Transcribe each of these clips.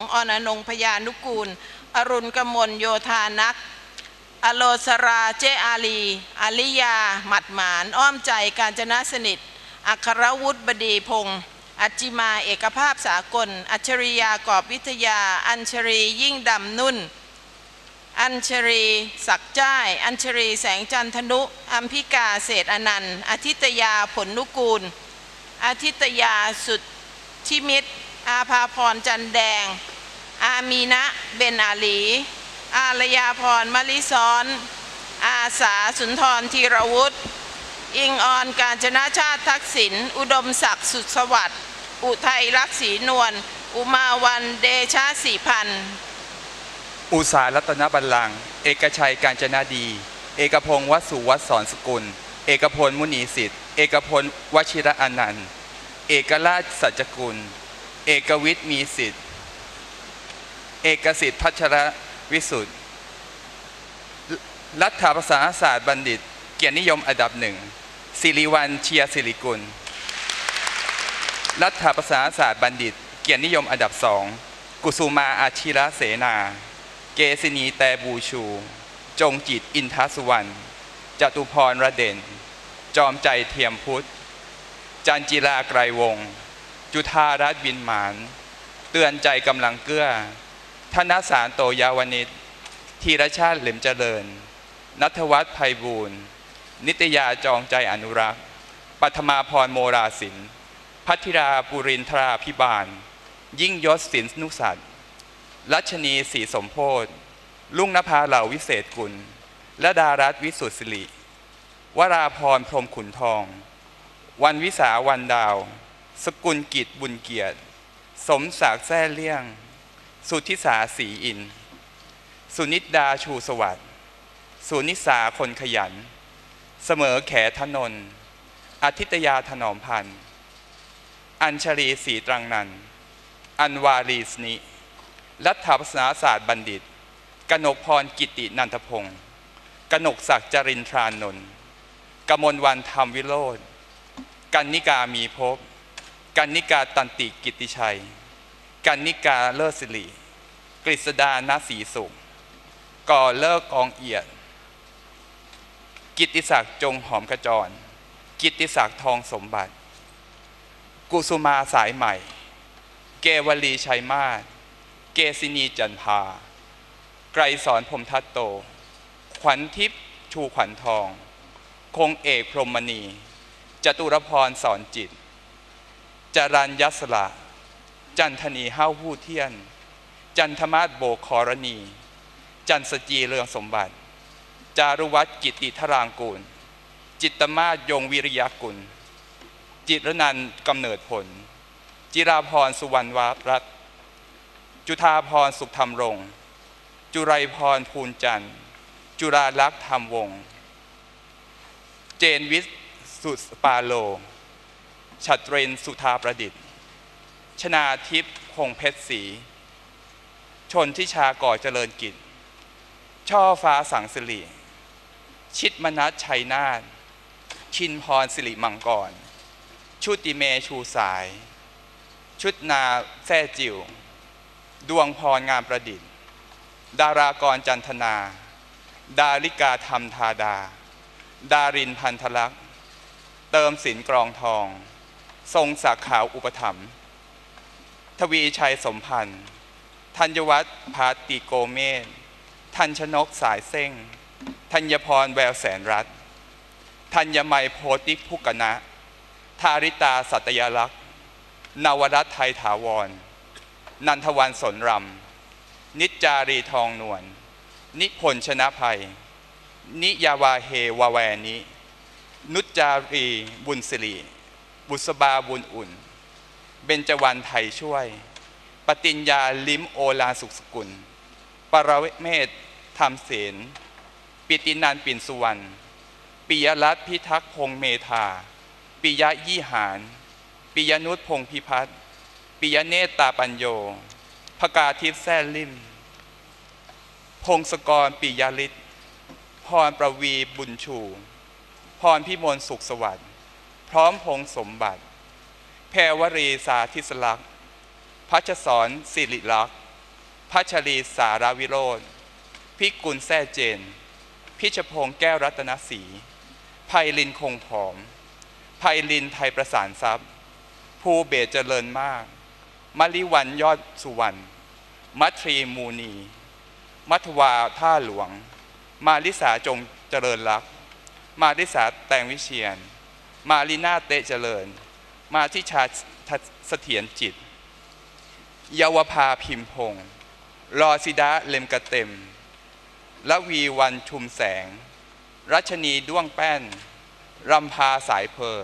ออนอนงพยานุกูล อรุณกมลโยธานัก อโลสราเจอาลีอาลิยา หมัดหมาน อ้อมใจการจนะสนิท อัครวุฒิบดีพงศ์อัจจิมาเอกภาพสากล อัจฉริยากอบวิทยา อัญชรียิ่งดำนุ่น อัญชรีศักดิ์จ้าย อัญชรีแสงจันทนุ อัมพิกาเศษอนันต์อาทิตยาผลนุกูลอาทิตยาสุดทิมิตรอาภาพรจันแดง อามีนะเบนอาลี อารยาพรมลิซ้อน อาสาสุนทรธีรวุฒิ อิงออนการจนาชาติทักษิณ อุดมศักดิ์สุดสวัสดิ์ อุทัยรักศรีนวล อุมาวันเดชาสีพันธ์อุสารัตนบัลลัง เอกชัยการจนาดี เอกพงศ์วสุวัฒน์สอนสกุล เอกพลมุนีสิทธิ์ เอกพลวชิระอนันต์ เอกราชสัจกุล เอกวิทย์มีสิทธิ์ เอกสิทธิ์พัชรวิสุทธิ์รัฐประศาศาสตร์บัณฑิต เกียรตินิยมอันดับหนึ่งสิริวัลเชียร์สิริกุล รัฐประศาศาสตร์บัณฑิต เกียรตินิยมอันดับสองกุสุมาอาชิระเสนา เกษินีแต่บูชู จงจิตอินทสุวรรณจตุพรระเด่น จอมใจเทียมพุทธ จันจิราไกรวงศ์จุธารัตน์บินหมาน เตือนใจกำลังเกื้อ ธนสารโตยาวนิชธีรชาติเหลิมเจริญ นัทวัฒน์ไพบูลย์นิตยาจองใจอนุรักษ์ปัทมาพรโมราศิลป์พัทธิราปุรินทราพิบาล ยิ่งยศศิลนุสัตรัชนีศรีสมโพธลุงนภาเหล่าวิเศษกุลและดารัตวิสุทธิสิริวราพรพรมขุนทอง วันวิสาวันดาว สกุลกิจบุญเกียรติ สมศักดิ์แท้เลี่ยง สุทธิสาสีอิน สุนิดาชูสวัสดิ์สุนิสาคนขยัน เสมอแขทนนอาทิตยาถนอมพันธ์ อัญชลีศรีตรังนัน อันวารีสนิ รัฐประศาศาสตร์บัณฑิต กนกพรกิตินันทพงศ์กนกศักดิ์จรินทรานนท์กมลวันธรรมวิโรธกันนิกามีภพกันนิกาตันติกิติชัย กันนิกาเลิศสิริกฤษดานาสีสุขก่อเลิกอองเอียด กิติศักดิ์จงหอมขจร กิติศักดิ์ทองสมบัติ กุสุมาสายใหม่ เกวลีชัยมาศเกษินีจันพา ไกรสอนพรมทัตโต ขวัญทิพย์ชูขวัญทอง คงเอกพรหมณี จตุรพรสอนจิต จรัญยัสละ จันทนีห้าวผู้เทียน จันทมาศโบคอรณี จันสจีเรืองสมบัติ จารุวัฒน์กิติธรางกูล จิตตมาศยงวิริยกุล จิตรนันกำเนิดผล จิราพรสุวรรณวรัตจุธาพรสุขธรรมรงค์จุไรพรภูลจันทร์ จุราลักษ์ธรรมวงศ์เจนวิสุสปาโล ชัตเรนสุธาประดิษฐ์ ชนาทิพย์คงเพชรศรีชนทิชาก่อเจริญกิจ ช่อฟ้าสังสิริชิดมนัสชัยนาทชินพรสิริมังกร ชุติเมชูสาย ชุดนาแท่จิว ดวงพรงามประดิษฐ์ ดารากรจันทนา ดาริกาธรรมธาดา ดารินพันธลักษ์ เติมสินกรองทอง ทรงศักขาวอุปถัมภ์ ทวีชัยสมพันธ์ ธัญวัฒน์พาติโกเมศทันชนกสายเส้ง ธัญพรแววแสนรัตธัญไมยโพติพุกนะทาริตาสัตยลักษณ์ นวรัตไทยถาวร นันทวันสนรำ นิจจารีทองนวล นิพนธ์ชนะภัย นิยาวาเฮวาแวนิ นุจจารีบุญสิริ บุษบาบุญอุ่น เบญจวรรณไทยช่วยปฏิญญาลิมโอลาสุขสกุล ปรเมศธรรมเสนปิตินันปิ่นสุวรรณปิยรัตน์พิทักษ์พงเมธาปิยะยี่หารปิยนุชพงพิพัฒน์ปิยเนตตาปัญโยพกาทิพย์แซ่ลิมพงศกรปิยฤทธิ์พรประวีบุญชู พรพิมลสุขสวัสดิ์ พร้อมพงสมบัติ แพรวรีสาธิสลักษ์พัชสอนสิริลักษ์พัชรีสารวิโรธพิกุลแซ่เจน พิชพงษ์แก้วรัตนศรีไพลินคงผอมไพลินไทยประสานทรัพย์ ภูเบศเจริญมากมลิวันยอดสุวรรณ มัทรีมูนี มัทวาท่าหลวง มาริสาจงเจริญรัก มาริสาแตงวิเชียน มาลินาเตะเจริญ มาทิชาเสถียรจิต เยาวภาพิมพงศ์รอสิดาเลมกระเต็มละวีวันชุมแสง รัชนีด้วงแป้นรำพาสายเพอ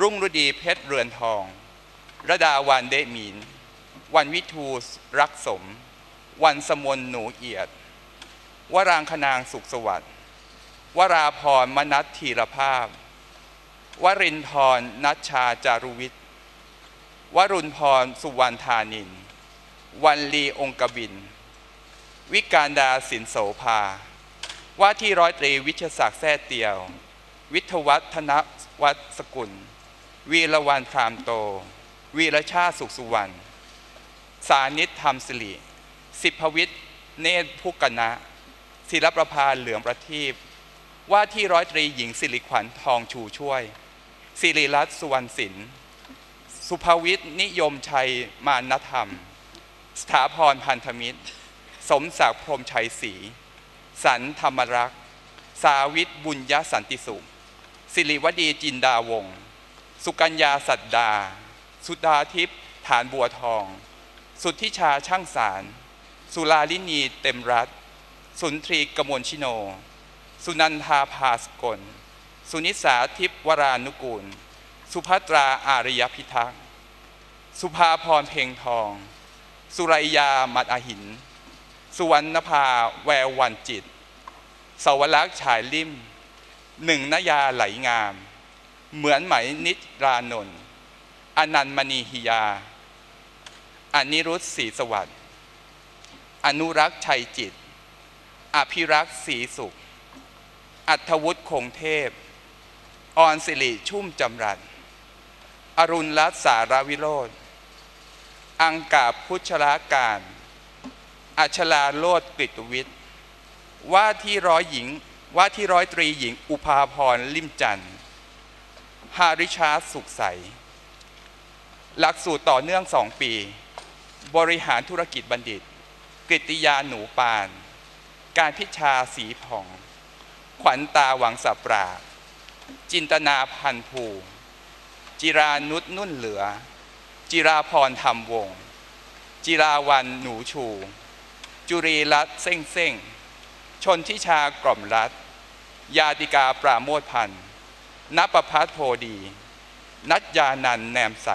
รุ่งฤดีเพชรเรือนทอง ระดาวันเดมีน วันวิทูรักสม วันสมนหนูเอียด วรางคนางสุขสวัสดิ์ วราพรมนัทธีรภาพ วรินทรนัชชาจารุวิทย์วรุณพรสุวรรณธานิน วันลีองกบิน วิการดาสินโสภา ว่าที่ร้อยตรีวิชศักดิ์แท้เตียว วิทวัฒนวัฒสกุล วีรวันพรามโต วีรชาสุขสุวรรณ สานิตธรรมสิริ สิพวิทย์เนตรพุกนะศิลประภาเหลืองประทีป ว่าที่ร้อยตรีหญิงสิริขวัญทองชูช่วย สิริรัตน์สุวรรณศิลป์สุภวิทย์นิยมชัยมานธรรม สถาพรพันธมิตร สมศักดิ์พรมชัยศรี สันธรรมรักษ์ สาวิทย์บุญยสันติสุข สิริวดีจินดาวงศ์สุกัญญาสัตดา สุดาทิพย์ฐานบัวทอง สุทธิชาช่างสาร สุลาลินีเต็มรัตสุนทรีกมลชิโน สุนันทาภาสกล สุนิสาทิพวรานุกูล สุภัตราอาริยพิทักษ์สุภาพรเพลงทอง สุไรยามัดอาหิน สุวรรณภาแวววันจิต สวรักษ์ฉายลิ่ม หนึ่งนยาไหลงาม เหมือนไหมนิรานนท์อนันมณีหิยาอนิรุตศรีสวัสดิ์อนุรักษ์ชัยจิต อภิรักษ์ศรีสุข อัธวุฒิคงเทพ ออนสิริชุ่มจำรัดอรุณรัตสารวิโรธอังกาพุชราการ อัชลาโลดกฤตวิทย์ ว่าที่ร้อยหญิง ว่าที่ร้อยตรีหญิงอุภาพรลิมจันทร์ฮาริชาสุขใส หลักสูตรต่อเนื่องสองปี บริหารธุรกิจบัณฑิต กฤติยาหนูปาน การพิชาสีผ่อง ขวัญตาหวังสับปราบจินตนาพันภู จิรานุษนุ่นเหลือ จิราพรธรรมวงศ์จิราวันหนูชู จุรีรัตน์เส้งเส้งชนทิชากล่อมรัตยาติกาปราโมทพันธ์นประพัฒน์โพดี นัทยานันแนมใส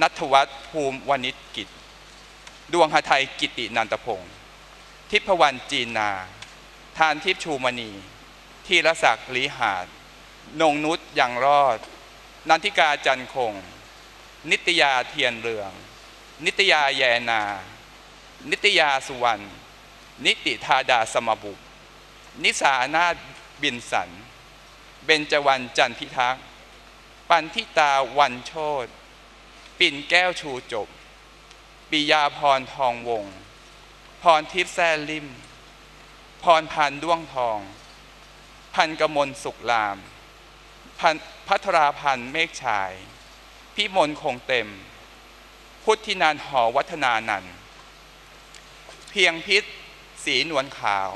นัทวัฒน์ภูมิวณิชกิจ ดวงหทัยกิตินันตพงศ์ทิพวรรณจีนา ทานทิพชูมณี ทีรศักดิ์ลีหาด นงนุษยังรอด นันทิกาจันคง นิตยาเทียนเรือง นิตยาแยนา นิตยาสุวรรณ นิติธาดาสมบุกนิสานาถบินสัน เบญจวรรณจันทิทักษ์ ปันทิตาวันโชตปิ่นแก้วชูจบ ปิยาพรทองวงศ์พรทิพย์แซ่ลิม พรพันด้วงทอง พันกมลสุขลามพันพัทราพันเมฆชาย พิมลคงเต็ม พุทธินันท์หอวัฒนานัน เพียงพิษ สีนวลขาว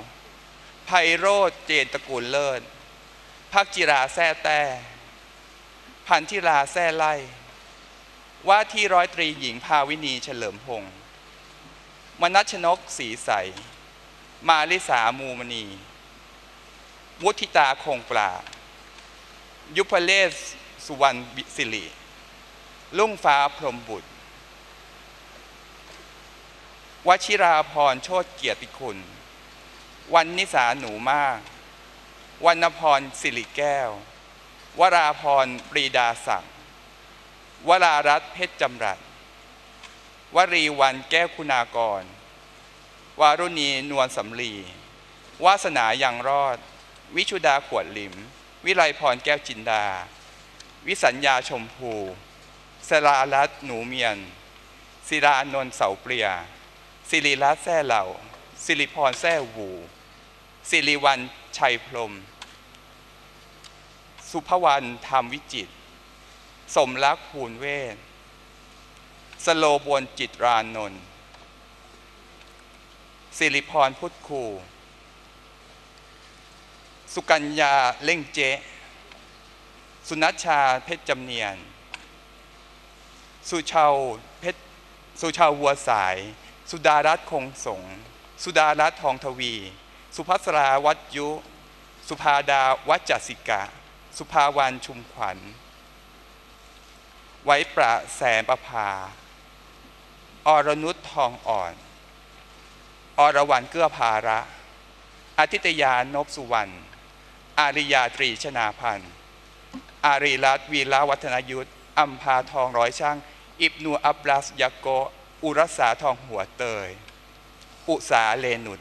ไพโรธเจนตระกูลเลิศพักจิราแซ่แต้ พันธิราแซ่ไล่ ว่าที่ร้อยตรีหญิงภาวินีเฉลิมพงศ์มนัชนกสีใส มาลิสามูมณี มุทิตาคงปรายุพเลศสุวรรณบิสิริลุ่งฟ้าพรมบุตร วชิราพรโชตเกียรติคุณ วันนิสาหนูมาก วรรณพรสิริแก้ว วราพรปรีดาศักดิ์วรารัตนเพชรจำรัดวรีวันแก้วคุณากร วารุณีนวลสำลี วาสนายังรอด วิชุดาขวดลิม วิไลพรแก้วจินดา วิสัญญาชมพูสรารัตหนูเมียน ศิรานนท์เสาเปรีย สิริรัตแซ่เหล่า สิริพรแซ่หวูสิริวันชัยพรม สุภวรรณธรรมวิจิต สมรักภูลเวศสโลบวนจิตรานนท์สิริพรพุทธคู สุกัญญาเล่งเจ สุนัชชาเพชรจำเนียน สุชาวเพชรสุชาววัวสาย สุดารัตน์คงสง สุดารัตน์ทองทวี สุภัสราวัดยุ สุภาดาวัจจสิกาสุภาวันชุมขวัญ ไว้ประแสนประภา อรนุชทองอ่อน อรวรรณเกื้อภาระอาทิตยานพสุวรรณ อาริยาตรีชนาพันธ์อารีรัตวีลาวัฒนยุทธอัมพาทองร้อยช่าง อิบนูอับรัสยาโก อุรสาทองหัวเตย อุสาเลนุด